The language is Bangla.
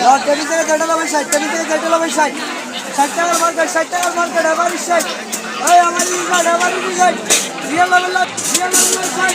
দশটা ভিতরে কেটে নেবে ষাটটা ভিতরে কেটে নেবে ষাট ষাট। টাকার মার্কেট ষাট টাকার মার্কেট আমার ষাট। আমার ষাট আমার ষাট। রিয়েল লেভেল রিয়েল লেভেল ষাট।